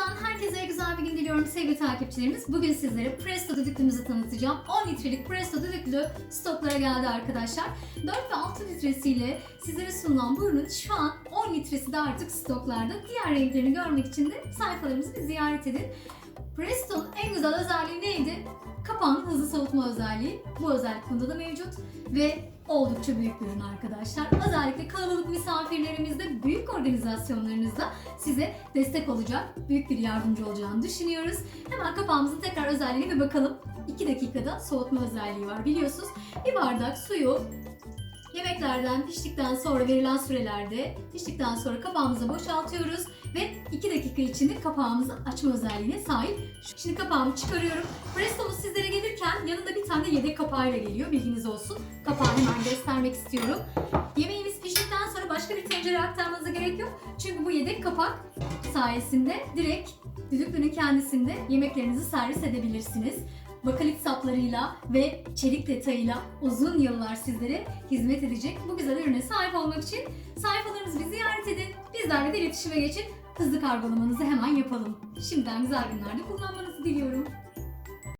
kanalımızdan herkese güzel bir gün diliyorum sevgili takipçilerimiz. Bugün sizlere Presto düdüklümüzü tanıtacağım. 10 litrelik Presto düdüklü stoklara geldi arkadaşlar. 4 ve 6 litresiyle sizlere sunulan bu ürünün şu an 10 litresi de artık stoklarda. Diğer renklerini görmek için de sayfalarımızı bir ziyaret edin. Presto'nun en güzel özelliği neydi? Özelliği. Bu özellik bunda da mevcut ve oldukça büyük bir ürün arkadaşlar. Özellikle kalabalık misafirlerimizde, büyük organizasyonlarınızda size destek olacak, büyük bir yardımcı olacağını düşünüyoruz. Hemen kapağımızın tekrar özelliğine bir bakalım. 2 dakikada soğutma özelliği var biliyorsunuz. Bir bardak suyu yemeklerden piştikten sonra verilen sürelerde piştikten sonra kapağımıza boşaltıyoruz ve 2 dakika içinde kapağımızı açma özelliğine sahip. Şimdi kapağımı çıkarıyorum. Presto'muz bir tane de yedek kapağıyla geliyor. Bilginiz olsun. Kapağı hemen göstermek istiyorum. Yemeğiniz piştikten sonra başka bir tencereye aktarmanıza gerek yok. Çünkü bu yedek kapak sayesinde direkt düdüklünün kendisinde yemeklerinizi servis edebilirsiniz. Bakalit saplarıyla ve çelik detayıyla uzun yıllar sizlere hizmet edecek bu güzel ürüne sahip olmak için sayfalarımızı bir ziyaret edin. Bizlerle de iletişime geçin. Hızlı kargolamanızı hemen yapalım. Şimdiden güzel günlerde kullanmanızı diliyorum.